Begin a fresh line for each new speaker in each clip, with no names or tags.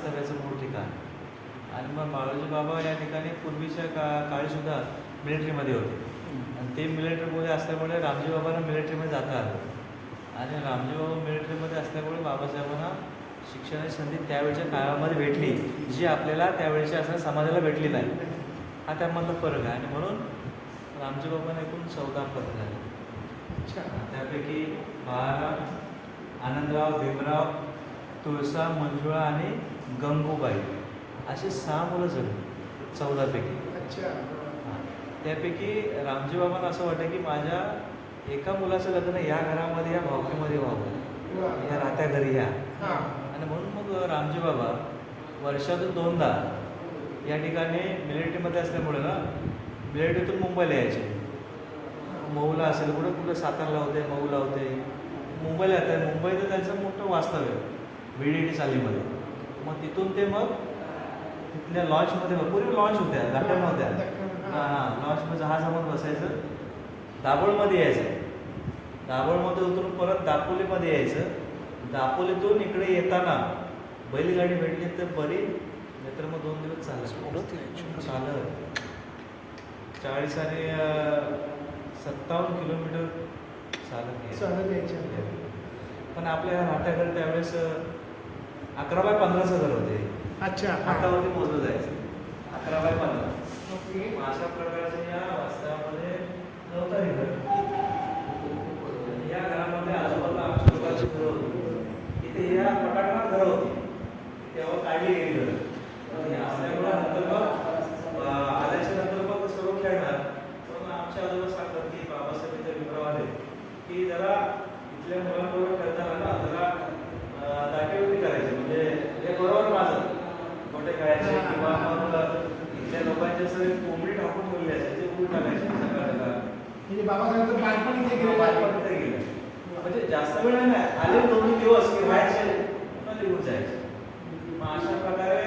वास्तव्याचं मूळ ठिकाण. आणि मग बाळूजी बाबा या ठिकाणी पूर्वीच्या का काळीसुद्धा मिलिटरीमध्ये होते. आणि ते मिलिटरीमध्ये असल्यामुळे रामजी बाबांना मिलिटरीमध्ये जाता आलं. आणि रामजी बाबा मिलिटरीमध्ये असल्यामुळे बाबासाहेबांना शिक्षणाची संधी त्यावेळच्या काळामध्ये भेटली जी आपल्याला त्यावेळच्या असं समाजाला भेटली नाही. हा त्यामधला फरक आहे. आणि म्हणून रामजी बाबांना एकूण चौदा पद झाले.
अच्छा.
त्यापैकी बाळाराम आनंदराव भीमराव तुळसा मंजुळा आणि गंगूबाई असे सहा मुलं झाली चौदापैकी.
अच्छा.
त्यापैकी रामजी बाबांना असं वाटतं की माझ्या एका मुलाचं लग्न या घरामध्ये या भावकीमध्ये व्हावं. या राहत्या घरी या.
हा.
आणि म्हणून मग रामजी बाबा वर्षातून दोनदा या ठिकाणी मिलिटरीमध्ये असल्यामुळे ना मिलिटरीतून मुंबईला यायचे. मऊला असेल कुठं कुठं सातारला होते मऊला होते. मुंबईला येतात मुंबईचं त्यांचं मोठं वास्तव्य व्ही डी टी चालीमध्ये. मग तिथून ते मग तिथल्या लॉन्चमध्ये पूर्वी लॉन्च होत्या गाड्या नव्हत्या. हां हां लॉन्चमध्ये जहाजामध्ये बसायचं. दाभोळमध्ये यायचं. दाभोळमध्ये उतरून परत दापोलीमध्ये यायचं. दापोलीतून इकडे येताना बैलगाडी भेटली तर बरी नाहीतर मग दोन दिवस चालत चालत चाळीस आणि सत्तावन्न किलोमीटर चालत यायचं.
चालत यायचं.
पण आपल्या राहत्याकडे त्यावेळेस अकरा बाय पंधराचं घर होते.
अच्छा.
हातावरती मोजलं जायचं. अकरा बाय पंधरा अशा प्रकारचं या वास्तवामध्ये नव्हता हे घर या घरामध्ये आजूबाजूला आमच्या लोकांची घरं होती इथे या पटाकात घरं होती तेव्हा काढली गेली घरं पण हे असल्यामुळे नंतर मग अं, आल्याच्यानंतर मग सर्व खेळणार पण आमच्या आजोबा सांगतात की बाबासाहेब इथे विप्राव आले की जरा इथल्या मुलांबरोबर खेळताना ना जरा अं, दाटीवटी करायची म्हणजे हे बरोबर माझं मोठे खेळायचे किंवा मग इथल्या लोकांचे सगळे बोलले असायचे टाकायचे सकाळला
म्हणजे बाबासाहेबांचं बालपण इथे आहे.
बालपण इथे गेलं. म्हणजे जास्त वेळ नाही आले दोन दिवस की व्हायचे निघून जायचे मग अशा प्रकारे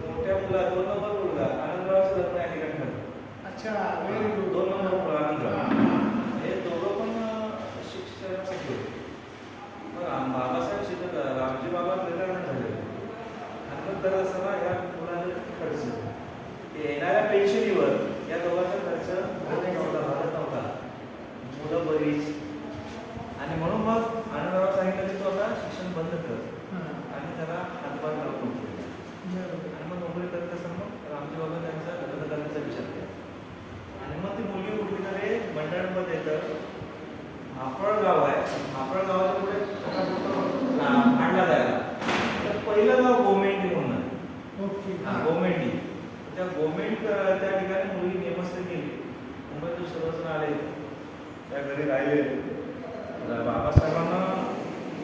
मोठ्या मुला दोन नंबर मुलगा आनंदरावचं लग्न या ठिकाणी.
अच्छा
दोन नंबर मुलगा आनंदराव हे दोघं पण अं, शिक्षणासाठी होते मग राम बाबासाहेब शिकत रामजी बाबा प्रेरणा झाले आणि मग तर असताना या मुलांना खर्च ते येणाऱ्या पेन्शनीवर या दोघांचा खर्च होत नव्हता भागत नव्हता मुलं बरीच आणि म्हणून मग आनंदराव सांगितलं की तू आता शिक्षण बंद कर आणि त्याला हातभार लावून आणि मग नोकरी करत असताना मग रामजी बाबा त्यांचा लग्न करण्याचा विचार केला आणि मग ती मुलगी कुठली तरी मंडळामध्ये येतं मापळ गाव आहे मापळ गावाच्या पुढे छोटा मोठा मांडला जायला तर पहिलं गाव गोमेंडी म्हणून आहे.
ओके
हा, गोमेंडी त्या गोमेंट अं, त्या ठिकाणी मुलगी नेमस्त केली मुंबईतून सर्वजण आले घरी राहिले. बाबासाहेबांना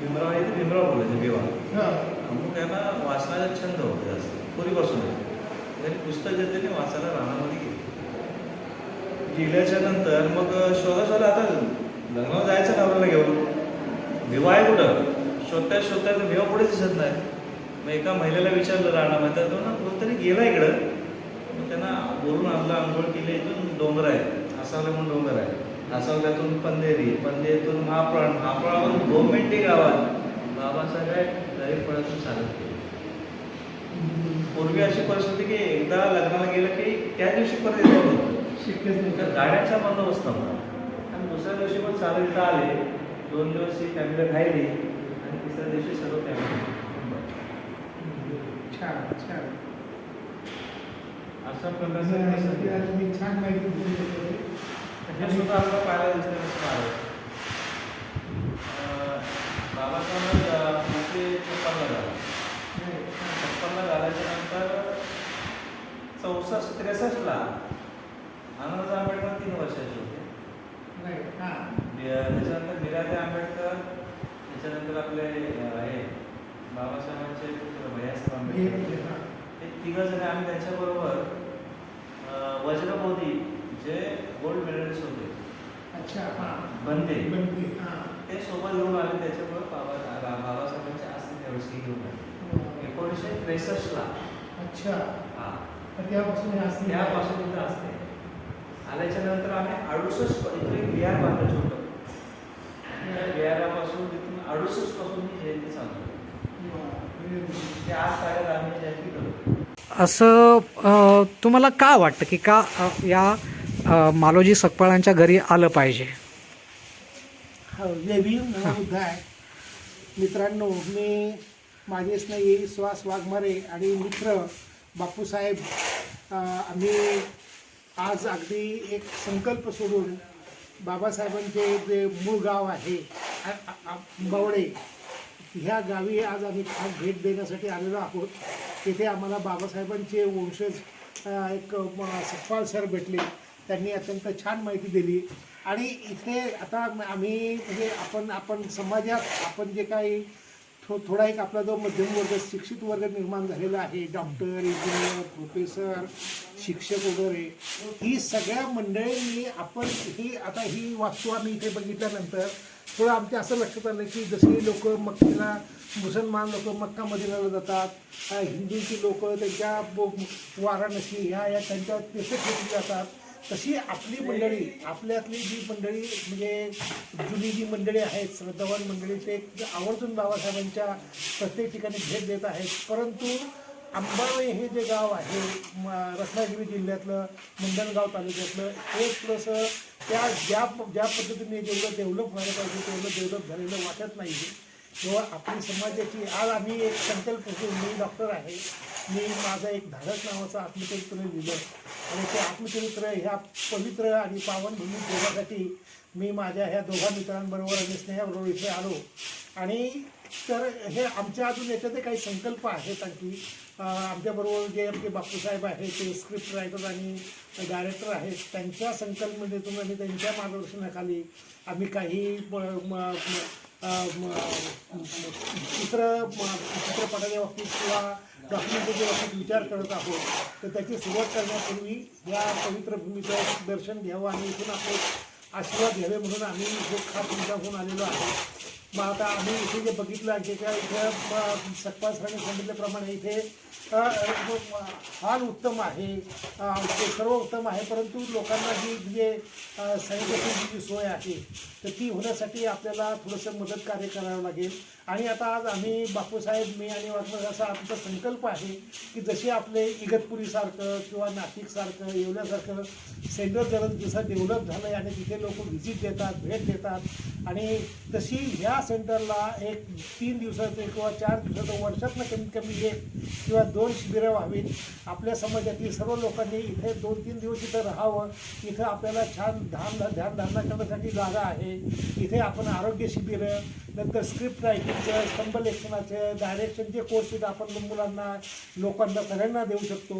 भीमराव येते भीमराव बोलायचे विवाह
हा.
मग त्यांना वाचनाचा छंद होता जास्त. पूर्वीपासून. त्यांनी पुस्तक घेतले आणि वाचायला रानामध्ये गेले. गेल्याच्यानंतर मग शोधा शोधा आता लग्नाला जायचं नवऱ्याला घेऊन? विवाह आहे कुठं? शोधता शोधता विवाह पुढे दिसत नाही. मग एका महिलेला विचारलं राणामध्ये तर तो ना कोणतरी गेला इकडं. मग त्यांना बोलून आणलं आंघोळ केली इथून डोंगर आहे. आसावले म्हणून डोंगर आहे. आसावल्यातून पंधेरी पंधेरीतून महापळ महापळावरून गोमेंटी गावात बाबासाहेब पडातून चालत गेले. पूर्वी अशी परिस्थिती की एकदा लग्नाला गेलं की त्या दिवशी परत येत होतं. तर गाड्यांचा बंदोबस्त नव्हता आणि दुसऱ्या दिवशी पण चालत इथं आले दोन दिवस ही फॅमिली राहिली आणि तिसऱ्या दिवशी सर्व फॅमिली
छान छान.
अशा प्रकारचे
तुम्ही छान माहिती होती.
हे सुद्धा आपल्याला पाहायला दिसणारे बाबासाहेब मोठे छप्पनला झाला. छप्पनला झाल्याच्यानंतर चौसष्ट त्रेसष्टला आनंद आंबेडकर तीन वर्षाचे होते
हा.
त्याच्यानंतर बिराजे आंबेडकर त्याच्यानंतर आपले हे बाबासाहेबांचे पुत्र भैयासाहेब आंबेडकर.
हे
तिघं जण आम्ही त्यांच्याबरोबर
अच्छा हा.
बनते
बनते हा.
ते सोबत घेऊन आले त्याच्यामुळे बाबा रा- बाबासाहेबांचे असते त्यावेळेस हे घेऊन आले. एकोणीसशे त्रेसष्टला.
अच्छा.
हा.
त्यापासून हे असते
त्यापासून इथं असते आल्याच्यानंतर आम्ही अडुसष्ट इथं एक बिहार छोटं त्या बिहारापासून तिथून अडुसष्टपासून ही जयंती चालू ते आज.
असं तुम्हाला का वाटतं की का या मालोजी सकपाळांच्या घरी आलं पाहिजे.
हो मित्रांनो मी माझे नाही सुहास वाघमारे आणि मित्र बापूसाहेब आम्ही आज अगदी एक संकल्प सोडून बाबासाहेबांचे जे मूळ गाव आहे आ- बावडे ह्या गावी आज आम्ही खास भेट देण्यासाठी आलेलो आहोत. तिथे आम्हाला बाबासाहेबांचे वंशज एक म, सर भेटले. त्यांनी अत्यंत छान माहिती दिली. आणि इथे आता आम्ही म्हणजे आपण आपण समाजात आपण जे काही थो थोडा एक आपला जो मध्यम वर्ग शिक्षित वर्ग निर्माण झालेला आहे डॉक्टर इंजिनियर प्रोफेसर शिक्षक वगैरे ही सगळ्या मंडळींनी आपण ही आता ही वास्तू आम्ही इथे बघितल्यानंतर थोडं आमच्या असं लक्षात आलं की जसे लोक मक्कीला मुसलमान लोक मक्का मदिनाला जातात हिंदूची हिंदूंची लोक त्यांच्या वाराणसी ह्या या त्यांच्या तेथे घेतली जातात तशी आपली मंडळी आपल्यातली जी मंडळी म्हणजे जुनी जी मंडळी आहेत श्रद्धावान मंडळी ते आवर्जून बाबासाहेबांच्या प्रत्येक ठिकाणी भेट देत आहेत. परंतु आंबावे हे जे गाव आहे म- रत्नागिरी जिल्ह्यातलं मंडणगाव तालुक्यातलं हे थोडंसं त्या ज्या ज्या पद्धतीने जेवढं डेव्हलप व्हायला पाहिजे तेवढं डेव्हलप झालेलं वाटत नाही किंवा आपली समाजाची आज आम्ही एक संकल्प घेऊन मी डॉक्टर आहे. मी माझं एक धाडस नावाचं आत्मचरित्र लिहिलं. आणि ते आत्मचरित्र ह्या पवित्र आणि पावनभूमी देण्यासाठी मी माझ्या ह्या दोघा मित्रांबरोबर आणि स्नेहाबरोबर इथे आलो. आणि तर हे आमच्या अजून याच्यात काही संकल्प आहेत आणखी. आमच्याबरोबर जे आमचे बापूसाहेब आहेत ते स्क्रिप्ट रायटर आणि डायरेक्टर आहेत. त्यांच्या संकल्पनेतून आणि त्यांच्या मार्गदर्शनाखाली आम्ही काही म- चित्र चित्रपटाच्या बाबतीत किंवा डॉक्युमेंटरीच्या बाबतीत विचार करत आहोत तर त्याची सुरुवात करण्यापूर्वी या पवित्र भूमीचं दर्शन घ्यावं आणि इथून आपले आशीर्वाद घ्यावे म्हणून आम्ही इथे खास तुमच्याकडून आलेलो आहे. मग आता आम्ही इथे जे बघितलं आहे त्या इथे म- सरांनी सांगितल्याप्रमाणे इथे हाल उत्तम आहे. ते सर्व उत्तम आहे परंतु लोकांना जी म्हणजे सॅनिटेशनची जी सोय आहे तर ती होण्यासाठी आपल्याला थोडंसं मदत कार्य करावं लागेल. आणि आता आज आम्ही बापूसाहेब मी आणि वाटणार असा आमचा संकल्प आहे की जसे आपले इगतपुरीसारखं किंवा नाशिकसारखं येवल्यासारखं सेंटर जर जसं डेव्हलप झालं आहे आणि तिथे लोक व्हिजिट देतात भेट देतात आणि तशी ह्या सेंटरला एक तीन दिवसाचं किंवा चार दिवसाचं वर्षातनं कमीत कमी एक किंवा दोन शिबिरं व्हावीत. आपल्या समाजातील सर्व लोकांनी इथे दोन तीन दिवस इथं राहावं. इथं आपल्याला छान ध्यान ध्यानधारणा करण्यासाठी जागा आहे. इथे आपण आरोग्य शिबिरं नंतर स्क्रिप्ट रायटिंगचं स्तंभलेखनाचं डायरेक्शनचे कोर्स कोर्सेस आपण मुलांना लोकांना सगळ्यांना देऊ शकतो.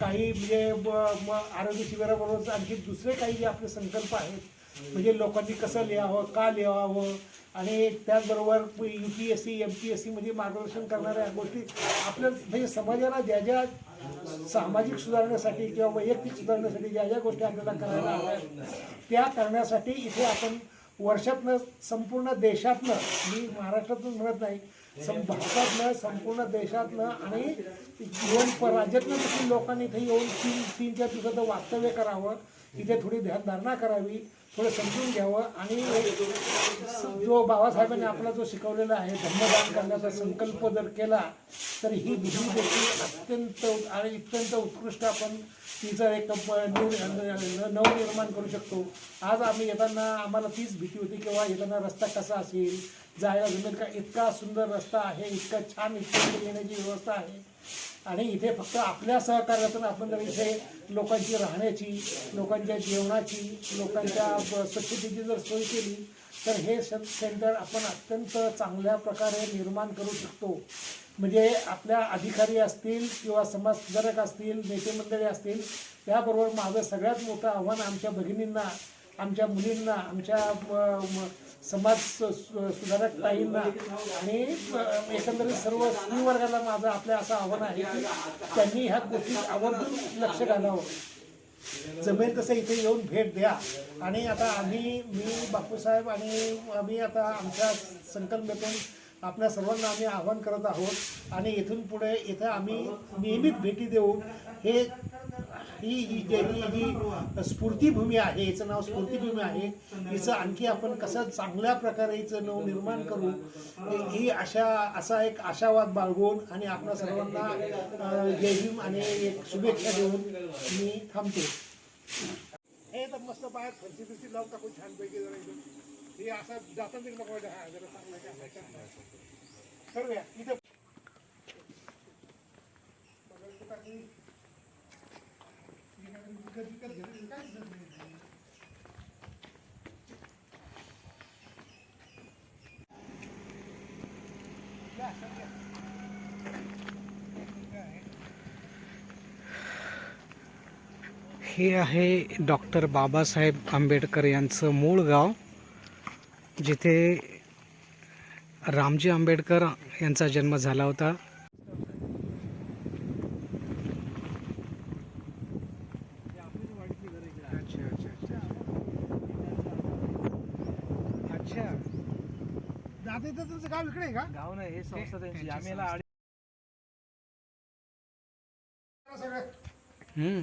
काही म्हणजे म- आरोग्य शिबिराबरोबरच आणखी दुसरे काही जे आपले संकल्प आहेत म्हणजे लोकांनी कसं लिहावं का लिहावं आणि त्याचबरोबर U P S C M P S सीमध्ये मार्गदर्शन करणाऱ्या गोष्टी आपल्या म्हणजे समाजाला ज्या ज्या सामाजिक सुधारण्यासाठी किंवा वैयक्तिक सुधारण्यासाठी ज्या ज्या गोष्टी आपल्याला करायला हव्या त्या करण्यासाठी इथे आपण वर्षातनं संपूर्ण देशातनं मी महाराष्ट्रातून म्हणत नाही भारतातनं संपूर्ण देशातनं आणि इव्हन राज्यातनं देखील लोकांनी इथे येऊन तीन तीन चार दिवसाचं वास्तव्य करावं. इथे थोडी ध्यानधारणा करावी थोडं समजून घ्यावं आणि जो बाबासाहेबांनी आपला जो शिकवलेला आहे धर्मदान करण्याचा संकल्प जर केला तर ही बुद्धी देखील अत्यंत आणि अत्यंत उत्कृष्ट आपण तिचं एक नवनिर्माण करू शकतो. आज आम्ही येताना आम्हाला तीच भीती होती किंवा येताना रस्ता कसा असेल? जायला जमेल. का इतका सुंदर रस्ता आहे इतका छान इथे येण्याची व्यवस्था आहे. आणि इथे फक्त आपल्या सहकार्यातून आपण जर इथे लोकांची राहण्याची लोकांच्या जेवणाची लोकांच्या स्वच्छतेची जर सोय केली तर हे सेंटर आपण अत्यंत चांगल्या प्रकारे निर्माण करू शकतो. म्हणजे आपल्या अधिकारी असतील किंवा समाजसुधारक असतील नेते मंडळी असतील त्याबरोबर माझं सगळ्यात मोठं आव्हान आमच्या भगिनींना आमच्या मुलींना आमच्या म- म- समाज सु- सुधारक ताईंना आणि एकंदरीत सर्व स्त्रीवर्गाला माझं आपल्या असं आव्हान आहे की त्यांनी ह्या गोष्टी आवर्जून लक्ष घालावं. जमेल तसं इथे येऊन भेट द्या. आणि आता आम्ही मी बापूसाहेब आणि आम्ही आता आमच्या संकल्पेतून आपल्या सर्वांना आम्ही आवाहन करत आहोत. आणि इथून पुढे इथं आम्ही नियमित भेटी देऊन हे ही ही देवी ही स्फूर्तीभूमी आहे हिचं नाव स्फूर्तीभूमी आहे हिचं आणखी आपण कसं चांगल्या प्रकारे हिचं नाव निर्माण करू ही- अशा असा एक आशावाद बाळगून आणि आपल्या सर्वांना जय भीम आणि एक शुभेच्छा देऊन मी थांबतो. हे तर मस्त बाहेर फरशी बिरशी लावून टाकून छानपैकी जरा एकदम हे असं जाताना तरी नको हा जरा चांगलं करूया. विकत- घेतलं, काय दिसत नाही.
हे आहे डॉक्टर बाबासाहेब आंबेडकर यांचं मूळ गाव जिथे रामजी आंबेडकर यांचा जन्म झाला होता अच्छा अच्छा अच्छा अच्छा
दादा इथं तुमचं गाव इकडे आहे का
गाव नाही हे संस्था त्यांची आम्ही याला.
सगळं
हम्म.